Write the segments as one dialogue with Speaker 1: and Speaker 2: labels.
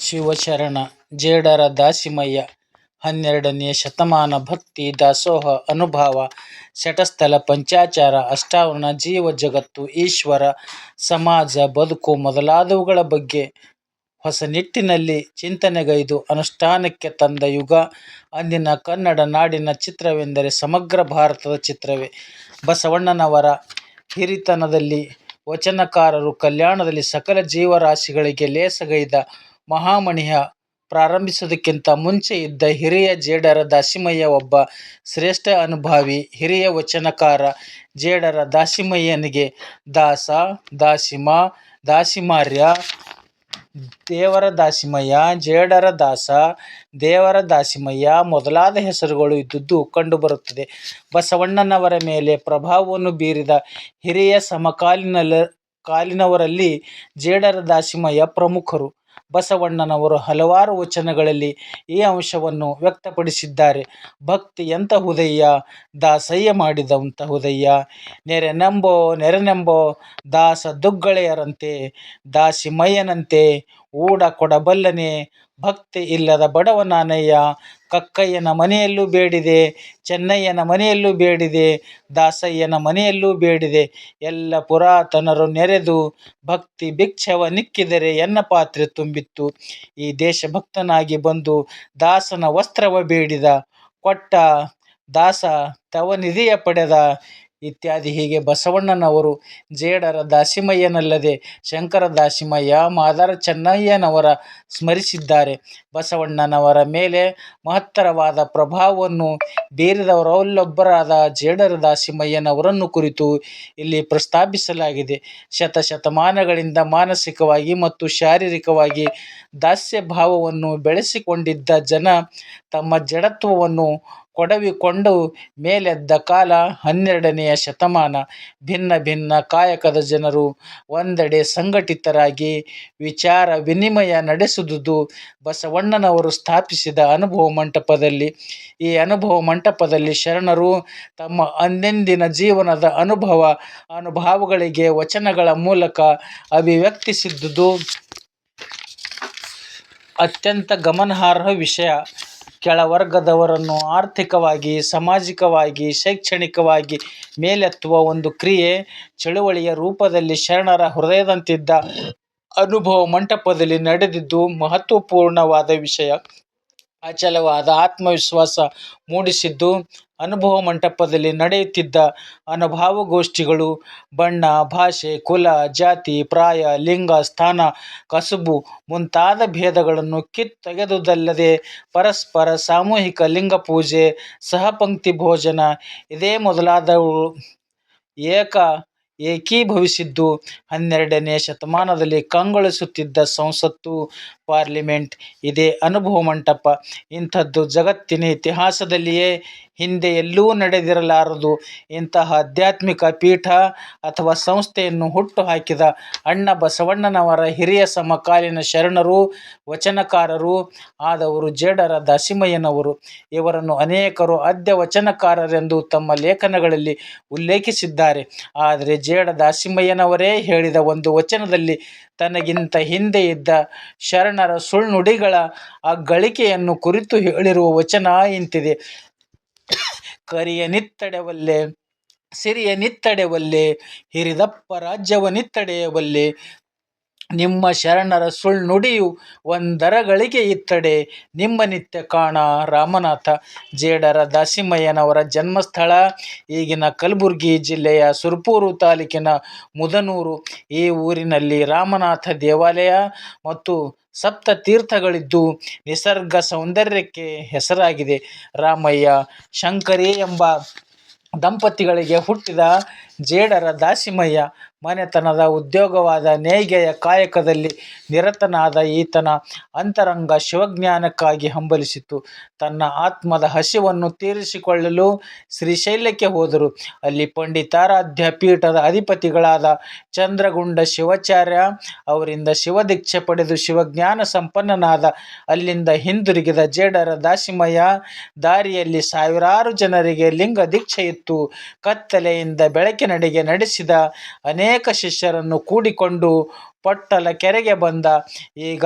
Speaker 1: ಶಿವಶರಣ, ಜೇಡರ ದಾಸಿಮಯ್ಯ, ಹನ್ನೆರಡನೇ ಶತಮಾನ ಭಕ್ತಿ, ದಾಸೋಹ, ಅನುಭಾವ, ಶಟಸ್ಥಲ ಪಂಚಾಚಾರ, ಅಷ್ಟಾವರಣ, ಜೀವ ಜಗತ್ತು, ಈಶ್ವರ, ಸಮಾಜ, ಬದುಕು ಮೊದಲಾದವುಗಳ ಬಗ್ಗೆ ಹೊಸ ನಿಟ್ಟಿನಲ್ಲಿ ಚಿಂತನೆಗೈದು ಅನುಷ್ಠಾನಕ್ಕೆ ತಂದ ಯುಗ ಅಂದಿನ ಕನ್ನಡ ನಾಡಿನ ಚಿತ್ರವೆಂದರೆ ಸಮಗ್ರ ಭಾರತದ ಚಿತ್ರವೇ. ಬಸವಣ್ಣನವರ ಹಿರಿತನದಲ್ಲಿ ವಚನಕಾರರು ಕಲ್ಯಾಣದಲ್ಲಿ ಸಕಲ ಜೀವರಾಶಿಗಳಿಗೆ ಲೇಸಗೈದ ಮಹಾಮನಿಯ ಪ್ರಾರಂಭಿಸುವುದಕ್ಕಿಂತ ಮುಂಚೆ ಇದ್ದ ಹಿರಿಯ ಜೇಡರ ದಾಸಿಮಯ್ಯ ಒಬ್ಬ ಶ್ರೇಷ್ಠ ಅನುಭಾವಿ ಹಿರಿಯ ವಚನಕಾರ. ಜೇಡರ ದಾಸಿಮಯ್ಯನಿಗೆ ದಾಸ, ದಾಸಿಮ, ದಾಸಿಮಾರ್ಯ, ದೇವರ ದಾಸಿಮಯ್ಯ, ಜೇಡರ ದಾಸ, ದೇವರ ದಾಸಿಮಯ್ಯ ಮೊದಲಾದ ಹೆಸರುಗಳು ಇದ್ದುದು ಕಂಡುಬರುತ್ತದೆ. ಬಸವಣ್ಣನವರ ಮೇಲೆ ಪ್ರಭಾವವನ್ನು ಬೀರಿದ ಹಿರಿಯ ಸಮಕಾಲೀನರಲ್ಲಿ ಜೇಡರ ದಾಸಿಮಯ್ಯ ಪ್ರಮುಖರು. ಬಸವಣ್ಣನವರು ಹಲವಾರು ವಚನಗಳಲ್ಲಿ ಈ ಅಂಶವನ್ನು ವ್ಯಕ್ತಪಡಿಸಿದ್ದಾರೆ. ಭಕ್ತಿ ಎಂತಹುದಯ್ಯ ದಾಸಯ್ಯ ಮಾಡಿದಂತಹುದಯ್ಯ ನೆರೆನೆಂಬೋ ನೆರೆನೆಂಬೋ ದಾಸದುಗ್ಗಳೆಯರಂತೆ ದಾಸಿಮಯ್ಯನಂತೆ ಊಡ ಕೊಡಬಲ್ಲನೆ ಭಕ್ತಿ ಇಲ್ಲದ ಬಡವನಾನಯ್ಯ, ಕಕ್ಕಯ್ಯನ ಮನೆಯಲ್ಲೂ ಬೇಡಿದೆ, ಚೆನ್ನಯ್ಯನ ಮನೆಯಲ್ಲೂ ಬೇಡಿದೆ, ದಾಸಯ್ಯನ ಮನೆಯಲ್ಲೂ ಬೇಡಿದೆ. ಎಲ್ಲ ಪುರಾತನರು ನೆರೆದು ಭಕ್ತಿ ಭಿಕ್ಷವ ನಿಕ್ಕಿದರೆ ಎನ್ನ ಪಾತ್ರೆ ತುಂಬಿತ್ತು. ಈ ದೇಶಭಕ್ತನಾಗಿ ಬಂದು ದಾಸನ ವಸ್ತ್ರವ ಬೇಡಿದ, ಕೊಟ್ಟ ದಾಸ ತವ ನಿಧಿಯ ಪಡೆದ ಇತ್ಯಾದಿ ಹೀಗೆ ಬಸವಣ್ಣನವರು ಜೇಡರ ದಾಸಿಮಯ್ಯನಲ್ಲದೆ ಶಂಕರ ದಾಸಿಮಯ್ಯ, ಮಾದಾರ ಚೆನ್ನಯ್ಯನವರ ಸ್ಮರಿಸಿದ್ದಾರೆ. ಬಸವಣ್ಣನವರ ಮೇಲೆ ಮಹತ್ತರವಾದ ಪ್ರಭಾವವನ್ನು ಬೀರಿದವರಲ್ಲೊಬ್ಬರಾದ ಜೇಡರ ದಾಸಿಮಯ್ಯನವರನ್ನು ಕುರಿತು ಇಲ್ಲಿ ಪ್ರಸ್ತಾಪಿಸಲಾಗಿದೆ. ಶತಶತಮಾನಗಳಿಂದ ಮಾನಸಿಕವಾಗಿ ಮತ್ತು ಶಾರೀರಿಕವಾಗಿ ದಾಸ್ಯ ಭಾವವನ್ನು ಬೆಳೆಸಿಕೊಂಡಿದ್ದ ಜನ ತಮ್ಮ ಜಡತ್ವವನ್ನು ಕೊಡವಿಕೊಂಡು ಮೇಲೆದ್ದ ಕಾಲ ಹನ್ನೆರಡನೆಯ ಶತಮಾನ. ಭಿನ್ನ ಭಿನ್ನ ಕಾಯಕದ ಜನರು ಒಂದೆಡೆ ಸಂಘಟಿತರಾಗಿ ವಿಚಾರ ವಿನಿಮಯ ನಡೆಸುದುದು ಬಸವಣ್ಣನವರು ಸ್ಥಾಪಿಸಿದ ಅನುಭವ ಮಂಟಪದಲ್ಲಿ. ಈ ಅನುಭವ ಮಂಟಪದಲ್ಲಿ ಶರಣರು ತಮ್ಮ ಅಂದೆಂದಿನ ಜೀವನದ ಅನುಭವ, ಅನುಭವಗಳಿಗೆ ವಚನಗಳ ಮೂಲಕ ಅಭಿವ್ಯಕ್ತಿಸಿದ್ದುದು ಅತ್ಯಂತ ಗಮನಾರ್ಹ ವಿಷಯ. ಕೆಳವರ್ಗದವರನ್ನು ಆರ್ಥಿಕವಾಗಿ, ಸಾಮಾಜಿಕವಾಗಿ, ಶೈಕ್ಷಣಿಕವಾಗಿ ಮೇಲೆತ್ತುವ ಒಂದು ಕ್ರಿಯೆ, ಚಳುವಳಿಯ ರೂಪದಲ್ಲಿ ಶರಣರ ಹೃದಯದಂತಿದ್ದ ಅನುಭವ ಮಂಟಪದಲ್ಲಿ ನಡೆದಿದ್ದು ಮಹತ್ವಪೂರ್ಣವಾದ ವಿಷಯ. ಅಚಲವಾದ ಆತ್ಮವಿಶ್ವಾಸ ಮೂಡಿಸಿದ್ದು ಅನುಭವ ಮಂಟಪದಲ್ಲಿ ನಡೆಯುತ್ತಿದ್ದ ಅನುಭಾವಗೋಷ್ಠಿಗಳು. ಬಣ್ಣ, ಭಾಷೆ, ಕುಲ, ಜಾತಿ, ಪ್ರಾಯ, ಲಿಂಗ, ಸ್ಥಾನ, ಕಸುಬು ಮುಂತಾದ ಭೇದಗಳನ್ನು ಕಿತ್ತೊಗೆದುದಲ್ಲದೆ ಪರಸ್ಪರ ಸಾಮೂಹಿಕ ಲಿಂಗ ಪೂಜೆ ಸಹಪಂಕ್ತಿ ಭೋಜನ ಇದೇ ಮೊದಲಾದವುಗಳು ಏಕೀಭವಿಸಿದ್ದು ಹನ್ನೆರಡನೇ ಶತಮಾನದಲ್ಲಿ ಕಂಗೊಳಿಸುತ್ತಿದ್ದ ಸಂಸತ್ತು, ಪಾರ್ಲಿಮೆಂಟ್ ಇದೇ ಅನುಭವ ಮಂಟಪ. ಇಂಥದ್ದು ಜಗತ್ತಿನ ಇತಿಹಾಸದಲ್ಲಿಯೇ ಹಿಂದೆ ಎಲ್ಲೂ ನಡೆದಿರಲಾರದು. ಇಂತಹ ಆಧ್ಯಾತ್ಮಿಕ ಪೀಠ ಅಥವಾ ಸಂಸ್ಥೆಯನ್ನು ಹುಟ್ಟು ಹಾಕಿದ ಅಣ್ಣ ಬಸವಣ್ಣನವರ ಹಿರಿಯ ಸಮಕಾಲೀನ ಶರಣರು, ವಚನಕಾರರು, ಆದವರು ಜೇಡರ ದಾಸಿಮಯ್ಯನವರು. ಇವರನ್ನು ಅನೇಕರು ಅದ್ಯ ವಚನಕಾರರೆಂದು ತಮ್ಮ ಲೇಖನಗಳಲ್ಲಿ ಉಲ್ಲೇಖಿಸಿದ್ದಾರೆ. ಆದರೆ ಜೇಡ ದಾಸಿಮಯ್ಯನವರೇ ಹೇಳಿದ ಒಂದು ವಚನದಲ್ಲಿ ತನಗಿಂತ ಹಿಂದೆ ಇದ್ದ ಶರಣರ ಸುಳ್ನುಡಿಗಳ ಗಳಿಕೆಯನ್ನು ಕುರಿತು ಹೇಳಿರುವ ವಚನ ಇಂತಿದೆ. ಕರಿಯನಿತ್ತಡೆವಲ್ಲೆ ಸಿರಿಯನಿತ್ತಡೆವಲ್ಲೆ ಹಿರಿದಪ್ಪ ರಾಜ್ಯವ ನಿತ್ತಡೆಯವಲ್ಲೆ, ನಿಮ್ಮ ಶರಣರ ಸುಳ್ನುಡಿಯು ಒಂದರಗಳಿಗೆ ಇತ್ತಡೆ, ನಿಮ್ಮ ನಿತ್ಯ ಕಾಣ ರಾಮನಾಥ. ಜೇಡರ ದಾಸಿಮಯ್ಯನವರ ಜನ್ಮಸ್ಥಳ, ಈಗಿನ ಕಲಬುರ್ಗಿ ಜಿಲ್ಲೆಯ ಸುರ್ಪೂರು ತಾಲೂಕಿನ ಮುದನೂರು. ಈ ಊರಿನಲ್ಲಿ ರಾಮನಾಥ ದೇವಾಲಯ ಮತ್ತು ಸಪ್ತತೀರ್ಥಗಳಿದ್ದು ನಿಸರ್ಗ ಸೌಂದರ್ಯಕ್ಕೆ ಹೆಸರಾಗಿದೆ. ರಾಮಯ್ಯ, ಶಂಕರಿ ಎಂಬ ದಂಪತಿಗಳಿಗೆ ಹುಟ್ಟಿದ ಜೇಡರ ದಾಸಿಮಯ್ಯ ಮನೆತನದ ಉದ್ಯೋಗವಾದ ನೇಯ್ಗೆಯ ಕಾಯಕದಲ್ಲಿ ನಿರತನಾದ ಈತನ ಅಂತರಂಗ ಶಿವಜ್ಞಾನಕ್ಕಾಗಿ ಹಂಬಲಿಸಿತು. ತನ್ನ ಆತ್ಮದ ಹಸಿವನ್ನು ತೀರಿಸಿಕೊಳ್ಳಲು ಶ್ರೀಶೈಲಕ್ಕೆ ಹೋದರು. ಅಲ್ಲಿ ಪಂಡಿತಾರಾಧ್ಯ ಪೀಠದ ಅಧಿಪತಿಗಳಾದ ಚಂದ್ರಗುಂಡ ಶಿವಾಚಾರ್ಯ ಅವರಿಂದ ಶಿವದೀಕ್ಷೆ ಪಡೆದು ಶಿವಜ್ಞಾನ ಸಂಪನ್ನನಾದ. ಅಲ್ಲಿಂದ ಹಿಂದಿರುಗಿದ ಜೇಡರ ದಾಸಿಮಯ್ಯ ದಾರಿಯಲ್ಲಿ ಸಾವಿರಾರು ಜನರಿಗೆ ಲಿಂಗ ದೀಕ್ಷೆಯಿತ್ತು ಕತ್ತಲೆಯಿಂದ ಬೆಳಕಿನೆಡೆಗೆ ನಡೆಸಿದ. ಅನೇಕ ಶಿಷ್ಯರನ್ನು ಕೂಡಿಕೊಂಡು ಪಟ್ಟಲ ಕೆರೆಗೆ ಬಂದ. ಈಗ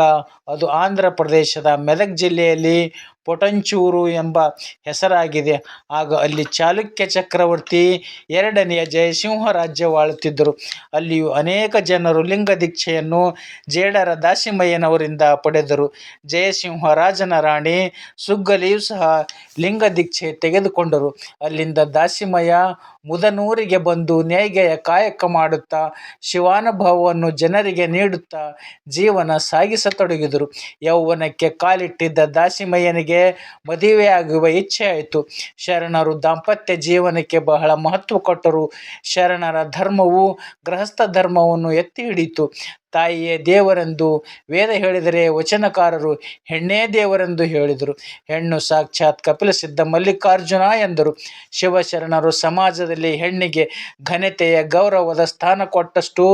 Speaker 1: ಅದು ಆಂಧ್ರ ಪ್ರದೇಶದ ಮೆದಕ್ ಜಿಲ್ಲೆಯಲ್ಲಿ ಪೊಟಂಚೂರು ಎಂಬ ಹೆಸರಾಗಿದೆ. ಆಗ ಅಲ್ಲಿ ಚಾಲುಕ್ಯ ಚಕ್ರವರ್ತಿ ಎರಡನೆಯ ಜಯಸಿಂಹ ರಾಜ್ಯವಾಳುತ್ತಿದ್ದರು. ಅಲ್ಲಿಯೂ ಅನೇಕ ಜನರು ಲಿಂಗ ದೀಕ್ಷೆಯನ್ನು ಜೇಡರ ದಾಸಿಮಯ್ಯನವರಿಂದ ಪಡೆದರು. ಜಯಸಿಂಹ ರಾಜನ ರಾಣಿ ಸುಗ್ಗಲಿಯೂ ಸಹ ಲಿಂಗ ದೀಕ್ಷೆ ತೆಗೆದುಕೊಂಡರು. ಅಲ್ಲಿಂದ ದಾಸಿಮಯ್ಯ ಮುದನೂರಿಗೆ ಬಂದು ನೇಯ್ಗೆಯ ಕಾಯಕ ಮಾಡುತ್ತಾ, ಶಿವಾನುಭವವನ್ನು ಜನರಿಗೆ ನೀಡುತ್ತಾ ಜೀವನ ಸಾಗಿಸತೊಡಗಿದರು. ಯೌವನಕ್ಕೆ ಕಾಲಿಟ್ಟಿದ್ದ ದಾಸಿಮಯ್ಯನಿಗೆ ಮದುವೆಯಾಗುವ ಇಚ್ಛೆಯಾಯಿತು. ಶರಣರು ದಾಂಪತ್ಯ ಜೀವನಕ್ಕೆ ಬಹಳ ಮಹತ್ವ ಕೊಟ್ಟರು. ಶರಣರ ಧರ್ಮವು ಗೃಹಸ್ಥ ಧರ್ಮವನ್ನು ಎತ್ತಿಹಿಡಿಯಿತು. ತಾಯಿಯೇ ದೇವರೆಂದು ವೇದ ಹೇಳಿದರೆ ವಚನಕಾರರು ಹೆಣ್ಣೇ ದೇವರೆಂದು ಹೇಳಿದರು. ಹೆಣ್ಣು ಸಾಕ್ಷಾತ್ ಕಪಿಲ ಸಿದ್ಧ ಮಲ್ಲಿಕಾರ್ಜುನ ಎಂದರು. ಶಿವಶರಣರು ಸಮಾಜದಲ್ಲಿ ಹೆಣ್ಣಿಗೆ ಘನತೆಯ, ಗೌರವದ ಸ್ಥಾನ ಕೊಟ್ಟಷ್ಟು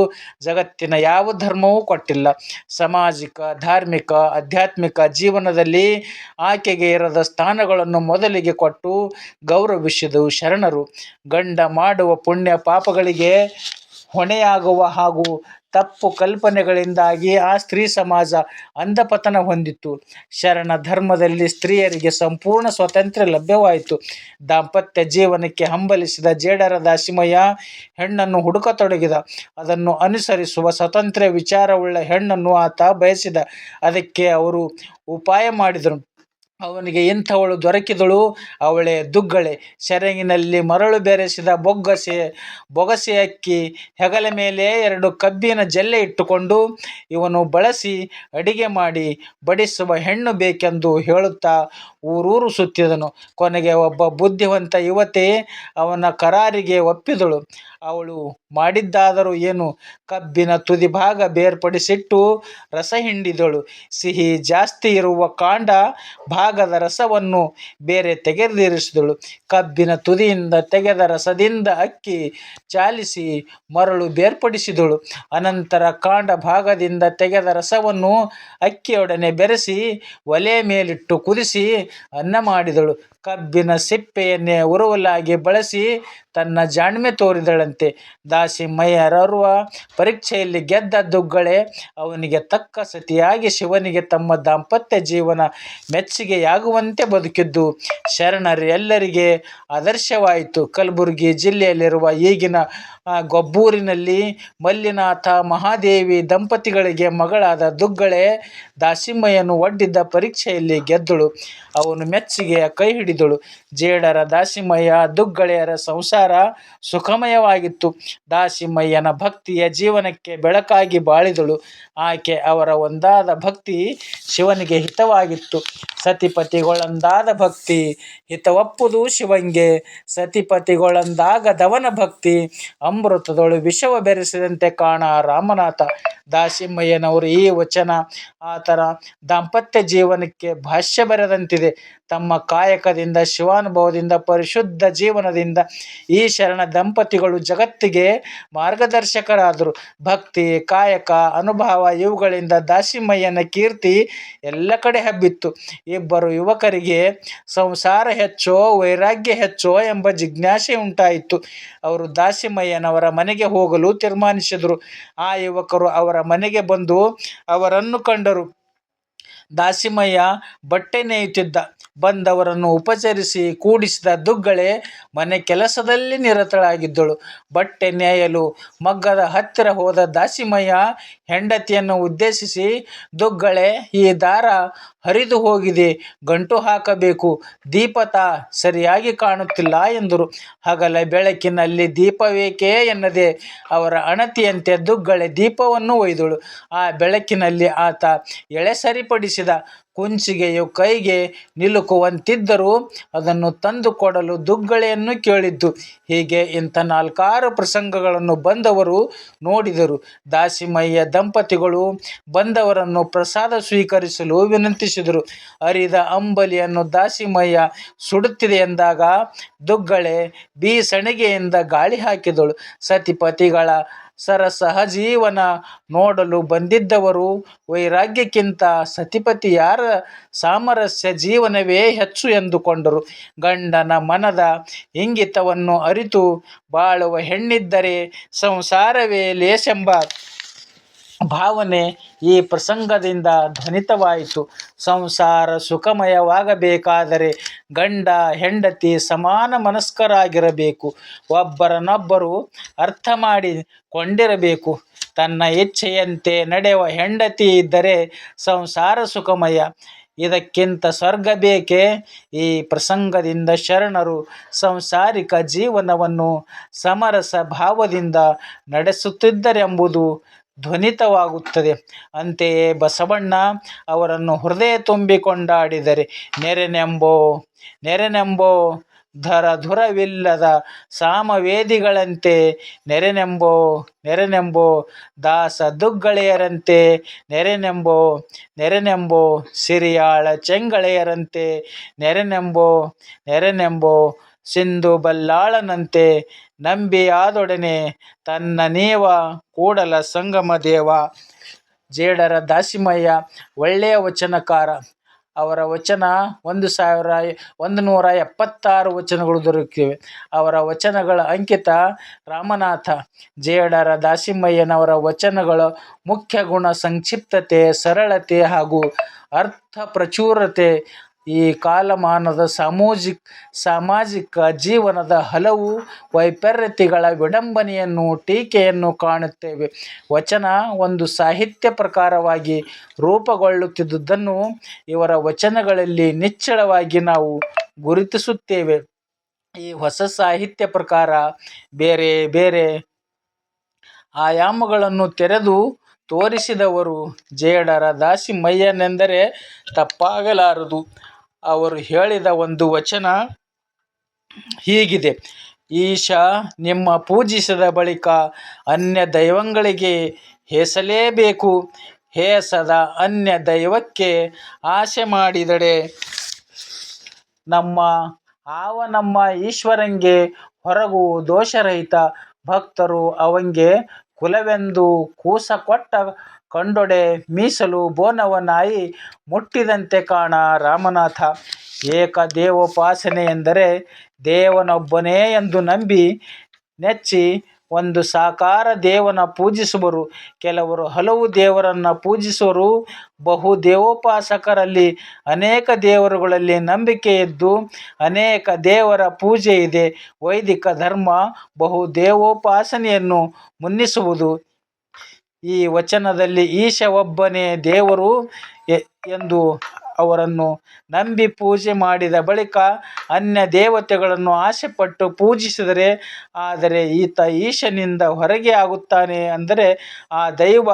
Speaker 1: ಜಗತ್ತಿನ ಯಾವ ಧರ್ಮವೂ ಕೊಟ್ಟಿಲ್ಲ. ಸಾಮಾಜಿಕ, ಧಾರ್ಮಿಕ, ಆಧ್ಯಾತ್ಮಿಕ ಜೀವನದಲ್ಲಿ ಆಕೆಗೆ ಇರದ ಸ್ಥಾನಗಳನ್ನು ಮೊದಲಿಗೆ ಕೊಟ್ಟು ಗೌರವಿಸಿದವು ಶರಣರು. ಗಂಡ ಮಾಡುವ ಪುಣ್ಯ ಪಾಪಗಳಿಗೆ ಹೊಣೆಯಾಗುವ ಹಾಗೂ ತಪ್ಪು ಕಲ್ಪನೆಗಳಿಂದಾಗಿ ಆ ಸ್ತ್ರೀ ಸಮಾಜ ಅಂಧಪತನ ಹೊಂದಿತ್ತು ಶರಣ ಧರ್ಮದಲ್ಲಿ ಸ್ತ್ರೀಯರಿಗೆ ಸಂಪೂರ್ಣ ಸ್ವಾತಂತ್ರ್ಯ ಲಭ್ಯವಾಯಿತು. ದಾಂಪತ್ಯ ಜೀವನಕ್ಕೆ ಹಂಬಲಿಸಿದ ಜೇಡರ ದಾಸಿಮಯ್ಯ ಹೆಣ್ಣನ್ನು ಹುಡುಕತೊಡಗಿದ. ಅದನ್ನು ಅನುಸರಿಸುವ ಸ್ವತಂತ್ರ ವಿಚಾರವುಳ್ಳ ಹೆಣ್ಣನ್ನು ಆತ ಬಯಸಿದ. ಅದಕ್ಕೆ ಅವರು ಉಪಾಯ ಮಾಡಿದರು. ಅವನಿಗೆ ಇಂಥವಳು ದೊರಕಿದಳು. ಅವಳೇ ದುಗ್ಗಳೆ. ಸೆರಗಿನಲ್ಲಿ ಮರಳು ಬೆರೆಸಿದ ಬೊಗಸೆ ಅಕ್ಕಿ, ಹೆಗಲ ಮೇಲೆ ಎರಡು ಕಬ್ಬಿನ ಜಲ್ಲೆ ಇಟ್ಟುಕೊಂಡು ಇವನು ಬಳಸಿ ಅಡಿಗೆ ಮಾಡಿ ಬಡಿಸುವ ಹೆಣ್ಣು ಬೇಕೆಂದು ಹೇಳುತ್ತಾ ಊರೂರು ಸುತ್ತಿದನು. ಕೊನೆಗೆ ಒಬ್ಬ ಬುದ್ಧಿವಂತ ಯುವತಿ ಅವನ ಕರಾರಿಗೆ ಒಪ್ಪಿದಳು. ಅವಳು ಮಾಡಿದ್ದಾದರೂ ಏನು, ಕಬ್ಬಿನ ತುದಿ ಭಾಗ ಬೇರ್ಪಡಿಸಿಟ್ಟು ರಸ ಹಿಂಡಿದಳು. ಸಿಹಿ ಜಾಸ್ತಿ ಇರುವ ಕಾಂಡ ಭಾಗದ ರಸವನ್ನು ಬೇರೆ ತೆಗೆದಿರಿಸಿದಳು. ಕಬ್ಬಿನ ತುದಿಯಿಂದ ತೆಗೆದ ರಸದಿಂದ ಅಕ್ಕಿ ಚಾಲಿಸಿ ಮರಳು ಬೇರ್ಪಡಿಸಿದಳು. ಅನಂತರ ಕಾಂಡ ಭಾಗದಿಂದ ತೆಗೆದ ರಸವನ್ನು ಅಕ್ಕಿಯೊಡನೆ ಬೆರೆಸಿ ಒಲೆ ಮೇಲಿಟ್ಟು ಕುದಿಸಿ ಅನ್ನ ಮಾಡಿದಳು. ಕಬ್ಬಿನ ಸಿಪ್ಪೆಯನ್ನೇ ಉರುವಲಾಗಿ ಬಳಸಿ ತನ್ನ ಜಾಣ್ಮೆ ತೋರಿದಳಂತೆ. ದಾಸಿಮಯ್ಯನೋರ್ವ ಪರೀಕ್ಷೆಯಲ್ಲಿ ಗೆದ್ದ ದುಗ್ಗಳೆ ಅವನಿಗೆ ತಕ್ಕ ಸತಿಯಾಗಿ ಶಿವನಿಗೆ ತಮ್ಮ ದಾಂಪತ್ಯ ಜೀವನ ಮೆಚ್ಚುಗೆಯಾಗುವಂತೆ ಬದುಕಿದ್ದು ಶರಣರು ಎಲ್ಲರಿಗೆ ಆದರ್ಶವಾಯಿತು. ಕಲಬುರಗಿ ಜಿಲ್ಲೆಯಲ್ಲಿರುವ ಈಗಿನ ಗೊಬ್ಬೂರಿನಲ್ಲಿ ಮಲ್ಲಿನಾಥ, ಮಹಾದೇವಿ ದಂಪತಿಗಳಿಗೆ ಮಗಳಾದ ದುಗ್ಗಳೆ ದಾಸಿಮ್ಮಯ್ಯನು ಒಡ್ಡಿದ್ದ ಪರೀಕ್ಷೆಯಲ್ಲಿ ಗೆದ್ದಳು. ಅವನು ಮೆಚ್ಚುಗೆಯ ಕೈ ಹಿಡಿದಳು ಜೇಡರ ದಾಸಿಮಯ್ಯ, ದುಗ್ಗಳೆಯರ ಸಂಸಾರ ಸುಖಮಯವಾಗಿತ್ತು. ದಾಸಿಮಯ್ಯನ ಭಕ್ತಿಯ ಜೀವನಕ್ಕೆ ಬೆಳಕಾಗಿ ಬಾಳಿದಳು ಆಕೆ. ಅವರ ಒಂದಾದ ಭಕ್ತಿ ಶಿವನಿಗೆ ಹಿತವಾಗಿತ್ತು. ಸತಿಪತಿಗಳೊಂದಾದ ಭಕ್ತಿ ಹಿತವಪ್ಪುದು ಶಿವಂಗೆ. ಸತಿಪತಿಗೊಂದಾಗದವನ ಭಕ್ತಿ ಅಮೃತದೊಳು ವಿಷವ ಬೆರೆಸಿದಂತೆ ಕಾಣ ರಾಮನಾಥ. ದಾಸಿಮಯ್ಯನವರು ಈ ವಚನ ಆತರ ದಾಂಪತ್ಯ ಜೀವನಕ್ಕೆ ಭಾಷ್ಯ ಬರೆದಂತಿದೆ. ತಮ್ಮ ಕಾಯಕದಿಂದ, ಶಿವಾನುಭವದಿಂದ, ಪರಿಶುದ್ಧ ಜೀವನದಿಂದ ಈ ಶರಣ ದಂಪತಿಗಳು ಜಗತ್ತಿಗೆ ಮಾರ್ಗದರ್ಶಕರಾದರು. ಭಕ್ತಿ, ಕಾಯಕ, ಅನುಭವ ಇವುಗಳಿಂದ ದಾಸಿಮಯ್ಯನ ಕೀರ್ತಿ ಎಲ್ಲ ಕಡೆ ಹಬ್ಬಿತ್ತು ಇಬ್ಬರು ಯುವಕರಿಗೆ ಸಂಸಾರ ಹೆಚ್ಚೋ, ವೈರಾಗ್ಯ ಹೆಚ್ಚೋ ಎಂಬ ಜಿಜ್ಞಾಸೆ ಉಂಟಾಯಿತು ಅವರು ದಾಸಿಮಯ್ಯನವರ ಮನೆಗೆ ಹೋಗಲು ತೀರ್ಮಾನಿಸಿದರು. ಆ ಯುವಕರು ಅವರ ಮನೆಗೆ ಬಂದು ಅವರನ್ನು ಕಂಡರು. ದಾಸಿಮಯ್ಯ ಬಟ್ಟೆ ನೇಯುತ್ತಿದ್ದ. ಬಂದವರನ್ನು ಉಪಚರಿಸಿ ಕೂಡಿಸಿದ ದುಗ್ಗಳೆ ಮನೆ ಕೆಲಸದಲ್ಲಿ ನಿರತಳಾಗಿದ್ದಳು. ಬಟ್ಟೆ ನೇಯಲು ಮಗ್ಗದ ಹತ್ತಿರ ಹೋದ ದಾಸಿಮಯ್ಯ ಹೆಂಡತಿಯನ್ನು ಉದ್ದೇಶಿಸಿ ದುಗ್ಗಳೆ, ಈ ದಾರ ಹರಿದು ಹೋಗಿದೆ. ಗಂಟು ಹಾಕಬೇಕು. ದೀಪತ ಸರಿಯಾಗಿ ಕಾಣುತ್ತಿಲ್ಲ ಎಂದರು. ಹಗಲ ಬೆಳಕಿನಲ್ಲಿ ದೀಪವೇಕೆ ಎನ್ನದೆ ಅವರ ಅಣತಿಯಂತೆ ದುಗ್ಗಳೆ ದೀಪವನ್ನು ಒಯ್ದಳು. ಆ ಬೆಳಕಿನಲ್ಲಿ ಆತ ಎಳೆ ಸರಿಪಡಿಸಿದ ಕುಂಚಿಗೆಯು ಕೈಗೆ ನಿಲುಕುವಂತಿದ್ದರೂ ಅದನ್ನು ತಂದು ಕೊಡಲು ದುಗ್ಗಳೆಯನ್ನು ಕೇಳಿದ್ದು. ಹೀಗೆ ಇಂಥ ನಾಲ್ಕಾರು ಪ್ರಸಂಗಗಳನ್ನು ಬಂದವರು ನೋಡಿದರು. ದಾಸಿಮಯ್ಯ ದಂಪತಿಗಳು ಬಂದವರನ್ನು ಪ್ರಸಾದ ಸ್ವೀಕರಿಸಲು ವಿನಂತಿಸಿದರು. ಅರಿದ ಅಂಬಲಿಯನ್ನು ದಾಸಿಮಯ್ಯ ಸುಡುತ್ತಿದೆ ಎಂದಾಗ ದುಗ್ಗಳೆ ಬೀಸಣಿಗೆಯಿಂದ ಗಾಳಿ ಹಾಕಿದಳು. ಸತಿಪತಿಗಳ ಸರಸಹಜೀವನ ನೋಡಲು ಬಂದಿದ್ದವರು ವೈರಾಗ್ಯಕ್ಕಿಂತ ಸತಿಪತಿಯರ ಸಾಮರಸ್ಯ ಜೀವನವೇ ಹೆಚ್ಚು ಎಂದುಕೊಂಡರು. ಗಂಡನ ಮನದ ಇಂಗಿತವನ್ನು ಅರಿತು ಬಾಳುವ ಹೆಣ್ಣಿದ್ದರೆ ಸಂಸಾರವೇ ಲೇಸೆಂಬ ಭಾವನೆ ಈ ಪ್ರಸಂಗದಿಂದ ಧ್ವನಿತವಾಯಿತು. ಸಂಸಾರ ಸುಖಮಯವಾಗಬೇಕಾದರೆ ಗಂಡ, ಹೆಂಡತಿ ಸಮಾನ ಮನಸ್ಕರಾಗಿರಬೇಕು. ಒಬ್ಬರನ್ನೊಬ್ಬರು ಅರ್ಥ ಮಾಡಿಕೊಂಡಿರಬೇಕು ತನ್ನ ಇಚ್ಛೆಯಂತೆ ನಡೆಯುವ ಹೆಂಡತಿ ಇದ್ದರೆ ಸಂಸಾರ ಸುಖಮಯ. ಇದಕ್ಕಿಂತ ಸ್ವರ್ಗ ಬೇಕೇ? ಈ ಪ್ರಸಂಗದಿಂದ ಶರಣರು ಸಂಸಾರಿಕ ಜೀವನವನ್ನು ಸಮರಸ ಭಾವದಿಂದ ನಡೆಸುತ್ತಿದ್ದರೆಂಬುದು ಧ್ವನಿತವಾಗುತ್ತದೆ. ಅಂತೆಯೇ ಬಸವಣ್ಣ ಅವರನ್ನು ಹೃದಯ ತುಂಬಿಕೊಂಡಾಡಿದರೆ ನೆರೆನೆಂಬೋ ನೆರೆನೆಂಬೋ ಧರ ಧುರವಿಲ್ಲದ ಸಾಮವೇದಿಗಳಂತೆ, ನೆರೆನೆಂಬೋ ನೆರೆನೆಂಬೋ, ದಾಸ ದುಗ್ಗಳೆಯರಂತೆ, ನೆರೆನೆಂಬೋ ನೆರೆನೆಂಬೋ, ಸಿರಿಯಾಳ ಚೆಂಗಳೆಯರಂತೆ, ನೆರೆನೆಂಬೋ ನೆರೆನೆಂಬೋ ಸಿಂಧು ಬಲ್ಲಾಳನಂತೆ ನಂಬಿಯಾದೊಡನೆ ತನ್ನ ನೇವ ಕೂಡಲ ಸಂಗಮ ದೇವ. ಜೇಡರ ದಾಸಿಮಯ್ಯ, ಒಳ್ಳೆಯ ವಚನಕಾರ. ಅವರ ವಚನ ಒಂದು ಸಾವಿರ, ಒಂದು ನೂರ ಎಪ್ಪತ್ತಾರು ವಚನಗಳು ದೊರಕಿವೆ. ಅವರ ವಚನಗಳ ಅಂಕಿತ ರಾಮನಾಥ. ಜೇಡರ ದಾಸಿಮಯ್ಯನವರ ವಚನಗಳ ಮುಖ್ಯ ಗುಣ, ಸಂಕ್ಷಿಪ್ತತೆ, ಸರಳತೆ ಹಾಗೂ ಅರ್ಥ ಪ್ರಚುರತೆ ಈ ಕಾಲಮಾನದ ಸಾಮೂಜಿ ಸಾಮಾಜಿಕ ಜೀವನದ ಹಲವು ವೈಪರೀತ್ಯಗಳ ವಿಡಂಬನೆಯನ್ನು, ಟೀಕೆಯನ್ನು ಕಾಣುತ್ತೇವೆ. ವಚನ ಒಂದು ಸಾಹಿತ್ಯ ಪ್ರಕಾರವಾಗಿ ರೂಪುಗೊಳ್ಳುತ್ತಿದ್ದುದನ್ನು ಇವರ ವಚನಗಳಲ್ಲಿ ನಿಚ್ಚಳವಾಗಿ ನಾವು ಗುರುತಿಸುತ್ತೇವೆ. ಈ ಹೊಸ ಸಾಹಿತ್ಯ ಪ್ರಕಾರ ಬೇರೆ ಬೇರೆ ಆಯಾಮಗಳನ್ನು ತೆರೆದು ತೋರಿಸಿದವರು ಜೇಡರ ದಾಸಿಮಯ್ಯನೆಂದರೆ ತಪ್ಪಾಗಲಾರದು. ಅವರು ಹೇಳಿದ ಒಂದು ವಚನ ಹೀಗಿದೆ. ಈಶ, ನಿಮ್ಮ ಪೂಜಿಸಿದ ಬಳಿಕ ಅನ್ಯ ದೈವಗಳಿಗೆ ಹೇಸಲೇಬೇಕು. ಹೇಸದ ಅನ್ಯ ದೈವಕ್ಕೆ ಆಸೆ ಮಾಡಿದಡೆ ನಮ್ಮ ಆವ ನಮ್ಮ ಈಶ್ವರಂಗೆ ಹೊರಗು ದೋಷರಹಿತ ಭಕ್ತರು ಅವಂಗೆ ಕುಲವೆಂದು ಕೂಸ ಕೊಟ್ಟ ಕಂಡೊಡೆ ಮೀಸಲು ಬೋನವ ನಾಯಿ ಮುಟ್ಟಿದಂತೆ ಕಾಣ ರಾಮನಾಥ. ಏಕ ದೇವೋಪಾಸನೆ ಎಂದರೆ ದೇವನೊಬ್ಬನೇ ಎಂದು ನಂಬಿ ನೆಚ್ಚಿ ಒಂದು ಸಾಕಾರ ದೇವನ ಪೂಜಿಸುವರು. ಕೆಲವರು ಹಲವು ದೇವರನ್ನು ಪೂಜಿಸುವರು. ಬಹು ದೇವೋಪಾಸಕರಲ್ಲಿ ಅನೇಕ ದೇವರುಗಳಲ್ಲಿ ನಂಬಿಕೆ ಇದ್ದು ಅನೇಕ ದೇವರ ಪೂಜೆ ಇದೆ. ವೈದಿಕ ಧರ್ಮ ಬಹು ದೇವೋಪಾಸನೆಯನ್ನು ಮುನ್ನಿಸುವುದು. ಈ ವಚನದಲ್ಲಿ ಈಶ ಒಬ್ಬನೇ ದೇವರು ಎಂದು ಅವರನ್ನು ನಂಬಿ ಪೂಜೆ ಮಾಡಿದ ಬಳಿಕ ಅನ್ಯ ದೇವತೆಗಳನ್ನು ಆಸೆಪಟ್ಟು ಪೂಜಿಸಿದರೆ, ಆದರೆ ಈತ ಈಶನಿಂದ ಹೊರಗೆ ಆಗುತ್ತಾನೆ ಅಂದರೆ ಆ ದೈವ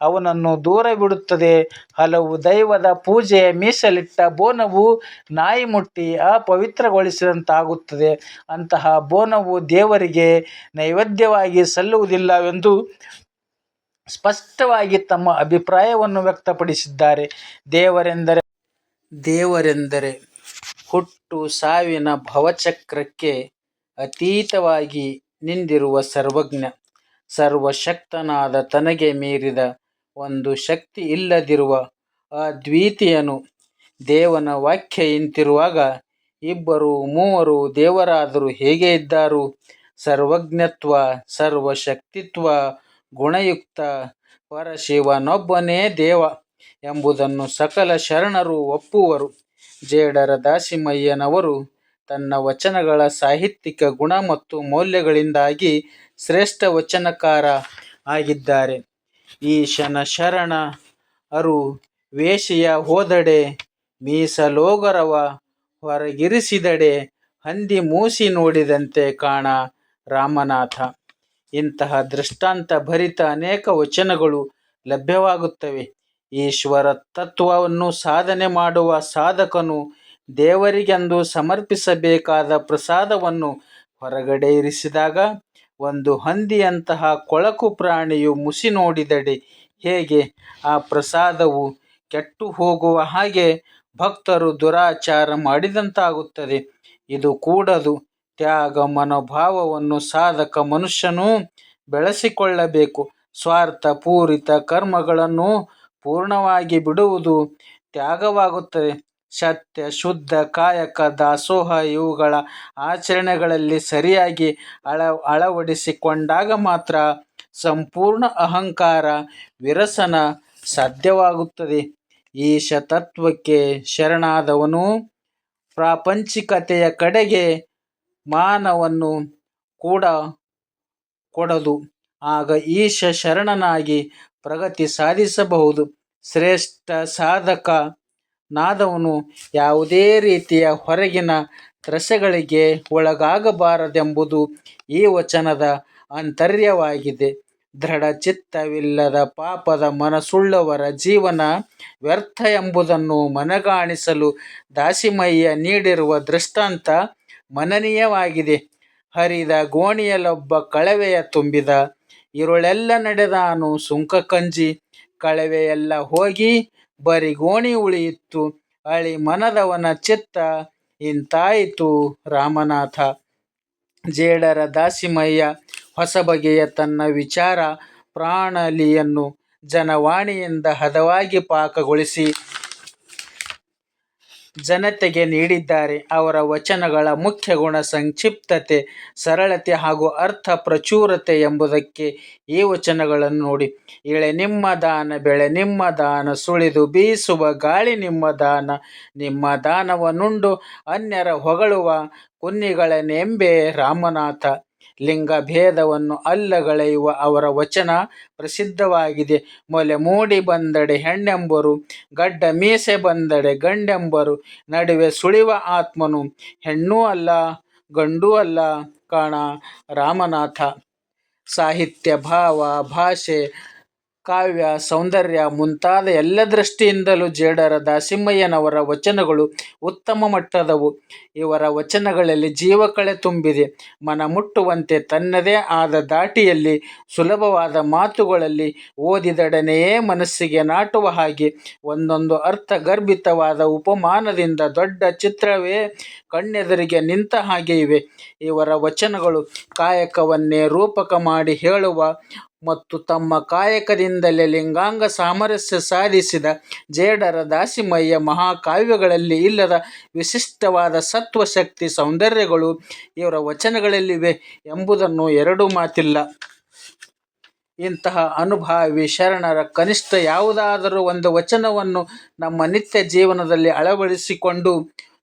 Speaker 1: ಅವನನ್ನು ದೂರ ಬಿಡುತ್ತದೆ ಹಲವು ದೈವದ ಪೂಜೆಯ ಮೀಸಲಿಟ್ಟ ಬೋನವು ನಾಯಿ ಮುಟ್ಟಿ ಅಪವಿತ್ರಗೊಳಿಸಿದಂತಾಗುತ್ತದೆ. ಅಂತಹ ಬೋನವು ದೇವರಿಗೆ ನೈವೇದ್ಯವಾಗಿ ಸಲ್ಲುವುದಿಲ್ಲವೆಂದು ಸ್ಪಷ್ಟವಾಗಿ ತಮ್ಮ ಅಭಿಪ್ರಾಯವನ್ನು ವ್ಯಕ್ತಪಡಿಸಿದ್ದಾರೆ. ದೇವರೆಂದರೆ ದೇವರೆಂದರೆ ಹುಟ್ಟು ಸಾವಿನ ಭವಚಕ್ರಕ್ಕೆ ಅತೀತವಾಗಿ ನಿಂದಿರುವ ಸರ್ವಜ್ಞ, ಸರ್ವಶಕ್ತನಾದ ತನಗೆ ಮೀರಿದ ಒಂದು ಶಕ್ತಿ ಇಲ್ಲದಿರುವ ಅದ್ವಿತೀಯನು. ದೇವನ ವಾಕ್ಯ ಇಂತಿರುವಾಗ, ಇಬ್ಬರು ಮೂವರು ದೇವರಾದರೂ ಹೇಗೆ ಇದ್ದಾರು? ಸರ್ವಜ್ಞತ್ವ, ಸರ್ವಶಕ್ತಿತ್ವ ಗುಣಯುಕ್ತ ಪರಶಿವನೊಬ್ಬನೇ ದೇವ ಎಂಬುದನ್ನು ಸಕಲ ಶರಣರು ಒಪ್ಪುವರು. ಜೇಡರ ದಾಸಿಮಯ್ಯನವರು ತನ್ನ ವಚನಗಳ ಸಾಹಿತ್ಯಿಕ ಗುಣ ಮತ್ತು ಮೌಲ್ಯಗಳಿಂದಾಗಿ ಶ್ರೇಷ್ಠ ವಚನಕಾರ ಆಗಿದ್ದಾರೆ. ಈಶನ ಶರಣ, ಅರು ವೇಷಿಯ ಹೋದಡೆ, ಮೀಸಲೋಗರವ ಹೊರಗಿರಿಸಿದಡೆ, ಹಂದಿ ಮೂಸಿ ನೋಡಿದಂತೆ ಕಾಣ ರಾಮನಾಥ. ಇಂತಹ ದೃಷ್ಟಾಂತ ಭರಿತ ಅನೇಕ ವಚನಗಳು ಲಭ್ಯವಾಗುತ್ತವೆ. ಈಶ್ವರ ತತ್ವವನ್ನು ಸಾಧನೆ ಮಾಡುವ ಸಾಧಕನು ದೇವರಿಗೆಂದು ಸಮರ್ಪಿಸಬೇಕಾದ ಪ್ರಸಾದವನ್ನು ಹೊರಗಡೆ ಇರಿಸಿದಾಗ ಒಂದು ಹಂದಿಯಂತಹ ಕೊಳಕು ಪ್ರಾಣಿಯು ಮುಸಿ ನೋಡಿದಡೆ. ಹೇಗೆ? ಆ ಪ್ರಸಾದವು ಕೆಟ್ಟು ಹೋಗುವ ಹಾಗೆ ಭಕ್ತರು ದುರಾಚಾರ ಮಾಡಿದಂತಾಗುತ್ತದೆ. ಇದು ಕೂಡದು ತ್ಯಾಗ ಮನೋಭಾವವನ್ನು ಸಾಧಕ ಮನುಷ್ಯನು ಬೆಳೆಸಿಕೊಳ್ಳಬೇಕು. ಸ್ವಾರ್ಥ ಪೂರಿತ ಕರ್ಮಗಳನ್ನು ಪೂರ್ಣವಾಗಿ ಬಿಡುವುದು ತ್ಯಾಗವಾಗುತ್ತದೆ. ಸತ್ಯ, ಶುದ್ಧ, ಕಾಯಕ, ದಾಸೋಹ ಇವುಗಳ ಆಚರಣೆಗಳಲ್ಲಿ ಸರಿಯಾಗಿ ಅಳ, ಅಳವಡಿಸಿಕೊಂಡಾಗ ಮಾತ್ರ ಸಂಪೂರ್ಣ ಅಹಂಕಾರ, ವಿರಸನ ಸಾಧ್ಯವಾಗುತ್ತದೆ. ಈಶ ತತ್ವಕ್ಕೆ ಶರಣಾದವನು ಪ್ರಾಪಂಚಿಕತೆಯ ಕಡೆಗೆ ಮಾನವನ್ನು ಕೂಡ ಕೊಡದು. ಆಗ ಈಶ ಶರಣನಾಗಿ ಪ್ರಗತಿ ಸಾಧಿಸಬಹುದು. ಶ್ರೇಷ್ಠ ಸಾಧಕ ನಾದವನು ಯಾವುದೇ ರೀತಿಯ ಹೊರಗಿನ ತ್ರಸೆಗಳಿಗೆ ಒಳಗಾಗಬಾರದೆಂಬುದು ಈ ವಚನದ ಆಂತರ್ಯವಾಗಿದೆ. ದೃಢಚಿತ್ತವಿಲ್ಲದ ಪಾಪದ ಮನಸುಳ್ಳವರ ಜೀವನ ವ್ಯರ್ಥ ಎಂಬುದನ್ನು ಮನಗಾಣಿಸಲು ದಾಸಿಮಯ್ಯ ನೀಡಿರುವ ದೃಷ್ಟಾಂತ ಮನನೀಯವಾಗಿದೆ. ಹರಿದ ಗೋಣಿಯಲ್ಲೊಬ್ಬ ಕಳವೆಯ ತುಂಬಿದ ಇರುಳೆಲ್ಲ ನಡೆದಾನು ಸುಂಕ ಕಂಜಿ. ಕಳವೆಯೆಲ್ಲ ಹೋಗಿ ಬರಿ ಗೋಣಿ ಉಳಿಯಿತು ಅಳಿ ಮನದವನ ಚಿತ್ತ ಇಂತಾಯಿತು ರಾಮನಾಥ. ಜೇಡರ ದಾಸಿಮಯ್ಯ ಹೊಸಬಗೆಯ ತನ್ನ ವಿಚಾರ ಪ್ರಾಣಲಿಯನ್ನು ಜನವಾಣಿಯಿಂದ ಹದವಾಗಿ ಪಾಕಗೊಳಿಸಿ ಜನತೆಗೆ ನೀಡಿದ್ದಾರೆ. ಅವರ ವಚನಗಳ ಮುಖ್ಯ ಗುಣ ಸಂಕ್ಷಿಪ್ತತೆ, ಸರಳತೆ ಹಾಗೂ ಅರ್ಥ ಪ್ರಚುರತೆ ಎಂಬುದಕ್ಕೆ ಈ ವಚನಗಳನ್ನು ನೋಡಿ. ಇಳೆ ನಿಮ್ಮ ದಾನ, ಬೆಳೆ ನಿಮ್ಮ ದಾನ, ಸುಳಿದು ಬೀಸುವ ಗಾಳಿ ನಿಮ್ಮ ದಾನ, ನಿಮ್ಮ ದಾನವನ್ನುಂಡು ಅನ್ಯರ ಹೊಗಳುವ ಕುನ್ನಿಗಳನೆಂಬೆ ರಾಮನಾಥ. ಲಿಂಗಭೇದವನ್ನು ಅಲ್ಲಗಳೆಯುವ ಅವರ ವಚನ ಪ್ರಸಿದ್ಧವಾಗಿದೆ. ಮೊಲೆ ಮೂಡಿ ಬಂದಡೆ ಹೆಣ್ಣೆಂಬರು, ಗಡ್ಡ ಮೀಸೆ ಬಂದಡೆ ಗಂಡೆಂಬರು, ನಡುವೆ ಸುಳಿವ ಆತ್ಮನು ಹೆಣ್ಣೂ ಅಲ್ಲ, ಗಂಡೂ ಅಲ್ಲ, ಕಾಣ ರಾಮನಾಥ. ಸಾಹಿತ್ಯ, ಭಾವ, ಭಾಷೆ ಕಾವ್ಯ, ಸೌಂದರ್ಯ ಮುಂತಾದ ಎಲ್ಲ ದೃಷ್ಟಿಯಿಂದಲೂ ಜೇಡರ ದಾಸಿಮಯ್ಯನವರ ವಚನಗಳು ಉತ್ತಮ ಮಟ್ಟದವು. ಇವರ ವಚನಗಳಲ್ಲಿ ಜೀವಕಳೆ ತುಂಬಿದೆ. ಮನ ಮುಟ್ಟುವಂತೆ ತನ್ನದೇ ಆದ ದಾಟಿಯಲ್ಲಿ ಸುಲಭವಾದ ಮಾತುಗಳಲ್ಲಿ ಓದಿದಡನೆಯೇ ಮನಸ್ಸಿಗೆ ನಾಟುವ ಹಾಗೆ ಒಂದೊಂದು ಅರ್ಥ ಗರ್ಭಿತವಾದ ಉಪಮಾನದಿಂದ ದೊಡ್ಡ ಚಿತ್ರವೇ ಕಣ್ಣೆದುರಿಗೆ ನಿಂತ ಹಾಗೆ ಇವೆ. ಇವರ ವಚನಗಳು ಕಾಯಕವನ್ನೇ ರೂಪಕ ಮಾಡಿ ಹೇಳುವ ಮತ್ತು ತಮ್ಮ ಕಾಯಕದಿಂದಲೇ ಲಿಂಗಾಂಗ ಸಾಮರಸ್ಯ ಸಾಧಿಸಿದ ಜೇಡರ ದಾಸಿಮಯ್ಯ ಮಹಾಕಾವ್ಯಗಳಲ್ಲಿ ಇಲ್ಲದ ವಿಶಿಷ್ಟವಾದ ಸತ್ವ ಶಕ್ತಿ ಸೌಂದರ್ಯಗಳು ಇವರ ವಚನಗಳಲ್ಲಿವೆ ಎಂಬುದನ್ನು ಎರಡು ಮಾತಿಲ್ಲ. ಇಂತಹ ಅನುಭಾವಿ ಶರಣರ ಕನಿಷ್ಠ ಯಾವುದಾದರೂ ಒಂದು ವಚನವನ್ನು ನಮ್ಮ ನಿತ್ಯ ಜೀವನದಲ್ಲಿ ಅಳವಡಿಸಿಕೊಂಡು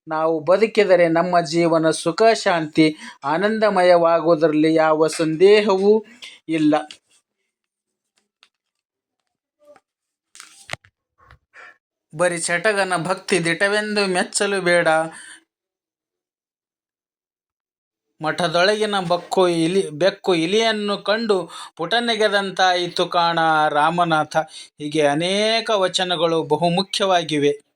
Speaker 1: ನಾವು ಬದುಕಿದರೆ ನಮ್ಮ ಜೀವನ ಸುಖ, ಶಾಂತಿ, ಆನಂದಮಯವಾಗುವುದರಲ್ಲಿ ಯಾವ ಸಂದೇಹವೂ ಇಲ್ಲ. ಬರಿ ಚಟಗನ ಭಕ್ತಿ ದಿಟವೆಂದು ಮೆಚ್ಚಲು ಬೇಡ. ಮಠದೊಳಗಿನ ಬಕ್ಕು ಇಲಿ, ಬೆಕ್ಕು ಇಲಿಯನ್ನು ಕಂಡು ಪುಟನೆಗೆದಂತಾಯಿತು ಕಾಣ ರಾಮನಾಥ. ಹೀಗೆ ಅನೇಕ ವಚನಗಳು ಬಹುಮುಖ್ಯವಾಗಿವೆ.